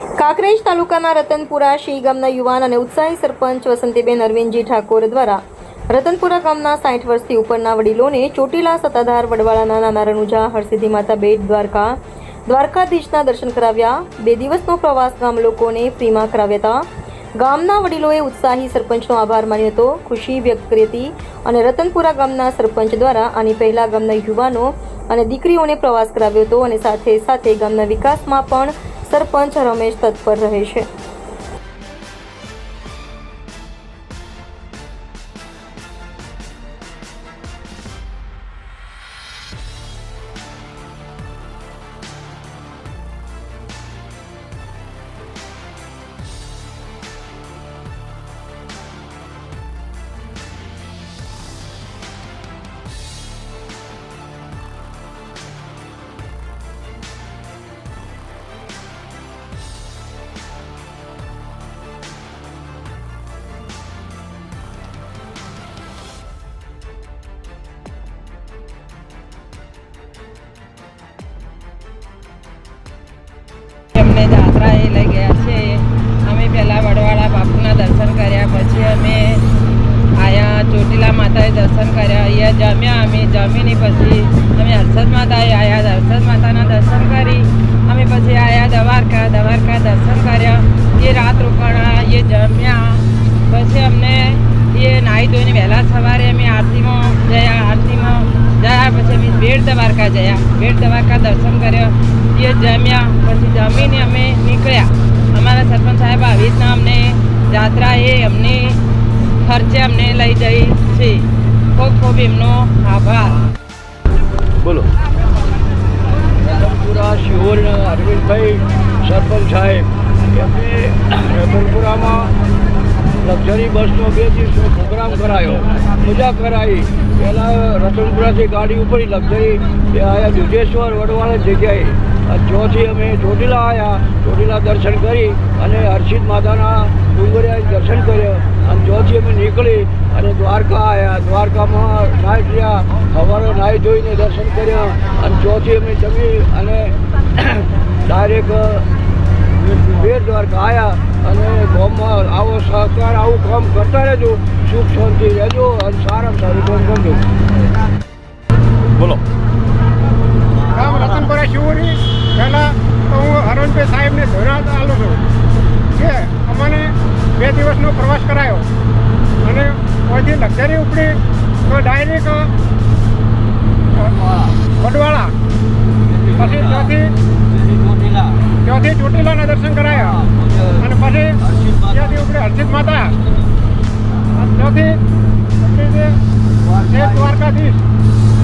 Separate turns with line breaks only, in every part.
કાંકરેજ તાલુકાના રતનપુરા શી ગામના યુવાન અને ઉત્સાહી સરપંચ વસંતીબેન અરવિંદજી ઠાકોર દ્વારા રતનપુરા ગામના સાઠ વર્ષથી ઉપરના વડીલોને ચોટીલા સત્તાધાર વડવાળાના નાના રણુજા, હરસિદ્ધિ માતા બેટ, દ્વારકા, દ્વારકાધીશના દર્શન કરાવ્યા. બે દિવસનો પ્રવાસ ગામ લોકોને ફ્રીમાં કરાવ્યા હતા. ગામના વડીલોએ ઉત્સાહી સરપંચનો આભાર માન્યો હતો, ખુશી વ્યક્ત કરી હતી અને રતનપુરા ગામના સરપંચ દ્વારા આની પહેલા ગામના યુવાનો અને દીકરીઓને પ્રવાસ કરાવ્યો હતો અને સાથે સાથે ગામના વિકાસમાં પણ સરપંચ રમેશ તત્પર રહે છે.
ચોટીલા માતાએ દર્શન કર્યા. અહીંયા જમ્યા અમે, જમીને પછી અમે હર્ષદ માતાએ આવ્યા હર્ષદ માતાના દર્શન કરી અમે પછી આવ્યા દ્વારકા. દ્વારકા દર્શન કર્યા. એ રાત રોકાણા, એ જમ્યા. પછી અમને એ નાહી ધોઈને વહેલા સવારે અમે આરતીમાં ગયા. આરતીમાં ગયા પછી અમે બેડ દ્વારકા ગયા. બેડ દ્વારકા દર્શન કર્યા. એ જમ્યા. પછી જમીને અમે નીકળ્યા. અમારા સરપંચ સાહેબ આવી રીતના અમને જાત્રા એ અમને ખર્ચે અમને લઈ જઈ છે. ખૂબ ખૂબ એમનો આભાર.
બોલો. રતનપુરા શિહોરના અરવિંદભાઈ સરપંચ સાહેબ. એમને રતનપુરામાં લક્ઝરી બસનો બે દિવસનો પ્રોગ્રામ કરાયો. મજા કરાવી પહેલાં રતનપુરાથી ગાડી ઉપરી લક્ઝરી. એ આવ્યા દુધેશ્વર વડવાળા જગ્યાએ. અને અમે ચોટીલા આવ્યા ચોટીલા દર્શન કરી અને હર્ષિદ માતાના ડુંગરિયા દર્શન કર્યા. અને ચોથી અમે નીકળી અને દ્વારકા આવ્યા દ્વારકામાં નાહી ગયા. સવારે નાહી ધોઈને દર્શન કર્યા અને ચોથી અમે જમી અને ડાયરેક્ટ બેટ દ્વારકા આવ્યા અને ગામમાં આવો સહકાર આવું કામ કરતા રહેજો. સુખ શાંતિ રહેજો અને સારામાં સારું કામ કરજો.
બોલો.
ગામ રતનપુરા શિવની. પહેલાં તો હું હરણભાઈ સાહેબને ધોરણ આલો છું કે અમને બે દિવસનો પ્રવાસ કરાયો. અહીંથી લક્ઝરી ઉપડી, તો ડાયરેક્ટ વડવાળા. પછી ત્યાંથી ત્યાંથી ચોટીલાના દર્શન કરાયા. અને પછી ત્યાંથી ઉપડે હર્ષિત માતા. ત્યાંથી દ્વારકાધીશ.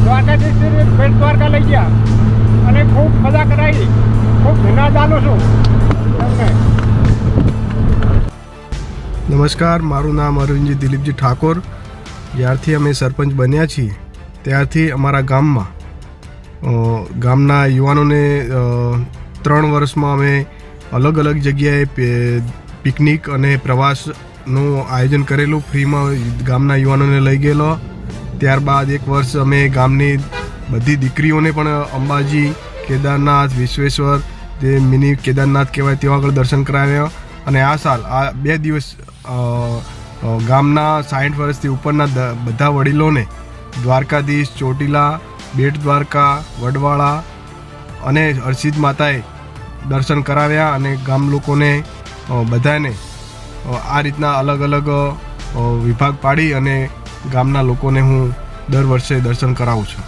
દ્વારકાધીશ બેટ દ્વારકા લઈ ગયા. અને ખૂબ મજા કરાવી. ખૂબ ધન્યવાદ ચાલુ છું.
નમસ્કાર, મારું નામ અરવિંદજી દિલીપજી ઠાકોર. જ્યારથી અમે સરપંચ બન્યા છીએ, ત્યારથી અમારા ગામમાં ગામના યુવાનોને ત્રણ વર્ષમાં અમે અલગ અલગ જગ્યાએ પિકનિક અને પ્રવાસનું આયોજન કરેલું. ફ્રીમાં ગામના યુવાનોને લઈ ગયેલો. ત્યારબાદ એક વર્ષ અમે ગામની બધી દીકરીઓને પણ અંબાજી, કેદારનાથ, વિશ્વેશ્વર, જે મિની કેદારનાથ કહેવાય તેવા આગળ દર્શન કરાવ્યા. અને આ સાલ, આ બે દિવસ ગામના સાઠ વર્ષથી ઉપરના બધા વડીલોને દ્વારકાધીશ, ચોટીલા, બેટ દ્વારકા, વડવાળા અને હર્ષિદ માતાએ દર્શન કરાવ્યા અને ગામ લોકોને બધાને આ રીતના અલગ અલગ વિભાગ પાડી અને ગામના લોકોને હું દર વર્ષે દર્શન કરાવું છું.